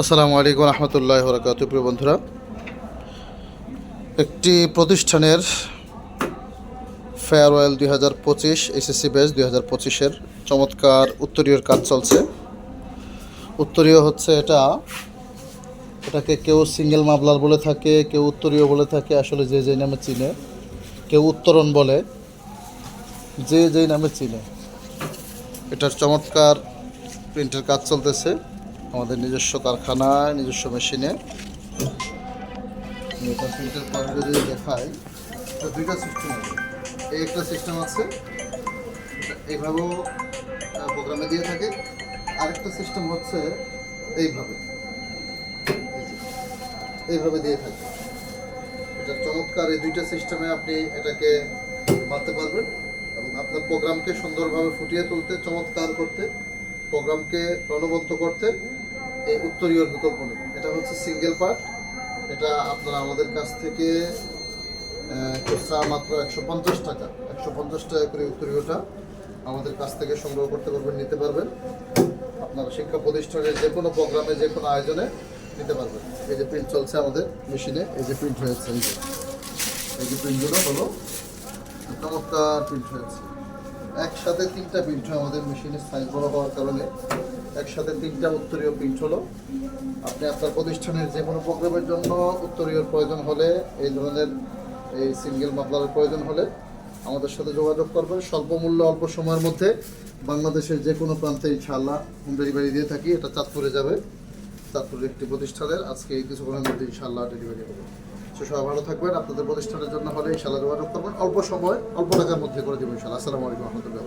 আসসালামু আলাইকুম রহমতুল্লাহ বরকাত প্রিয় বন্ধুরা, একটি প্রতিষ্ঠানের ফেয়ারওয়েল দুই হাজার পঁচিশ, এসএসসি ব্যাচ দুই হাজার পঁচিশের চমৎকার উত্তরীয়র কাজ চলছে। উত্তরীয় হচ্ছে এটা, এটাকে কেউ সিঙ্গেল মাবলার বলে থাকে, কেউ উত্তরীয় বলে থাকে, আসলে যে যেই নামে চিনে, কেউ উত্তরণ বলে, যে যেই নামে চিনে। এটার চমৎকার প্রিন্টের কাজ চলতেছে। আমাদের নিজস্ব কারখানায় নিজস্ব মেশিনে। এটা প্রিন্টের পরে যদি দেখাই দুইটা সিস্টেম আছে। এই একটা সিস্টেম আছে এইভাবেও প্রোগ্রামে দিয়ে থাকে। আরেকটা সিস্টেম হচ্ছে এইভাবে। এইভাবে দিয়ে থাকে। এটা চমৎকার, এই দুইটা সিস্টেমে আপনি এটাকে মারতে পারবেন এবং আপনার প্রোগ্রামকে সুন্দরভাবে ফুটিয়ে তুলতে, চমৎকার করতে প্রোগ্রামকে প্রাণবন্ত করতে এই উত্তরীয় বিকল্প নেই। এটা হচ্ছে সিঙ্গেল পার্ট। এটা আপনারা আমাদের কাছ থেকে খুচরা মাত্র একশো পঞ্চাশ টাকা। একশো পঞ্চাশ টাকা করে উত্তরীয়টা আমাদের কাছ থেকে সংগ্রহ করতে পারবেন, নিতে পারবেন। আপনারা শিক্ষা প্রতিষ্ঠানের যে কোনো প্রোগ্রামে, যে কোনো আয়োজনে নিতে পারবেন। এই যে প্রিন্ট চলছে আমাদের মেশিনে, এই যে প্রিন্ট হয়েছে, এই যে। এই যে প্রিন্টগুলো হলো, চমৎকার প্রিন্ট হয়েছে। একসাথে তিনটা প্রিন্ট হয় আমাদের মেশিনের সাইজ বড় হওয়ার কারণে। একসাথে তিনটা উত্তরীয় প্রিন্ট হলো। আপনি আপনার প্রতিষ্ঠানের যে কোনো প্রোগ্রামের জন্য উত্তরীয় প্রয়োজন হলে, এই ধরনের এই সিঙ্গেল মাফলারের প্রয়োজন হলে আমাদের সাথে যোগাযোগ করবেন। স্বল্প মূল্যে, অল্প সময়ের মধ্যে বাংলাদেশের যে কোনো প্রান্তে ইনশাআল্লাহ হোম ডেলিভারি দিয়ে থাকি। এটা চাঁদপুরে যাবে, চাঁদপুরের একটি প্রতিষ্ঠানের। আজকে এই কিছুক্ষণের মধ্যে ইনশাআল্লাহ ডেলিভারি হবে। সবাই ভালো থাকবেন। আপনাদের প্রতিষ্ঠানের জন্য হলে ইনশাআল্লাহ যোগাযোগ করবেন অল্প সময়, অল্প টাকার মধ্যে করে দেবেন ইনশাআল্লাহ। আসসালামু আলাইকুম রহমতুল্লাহ।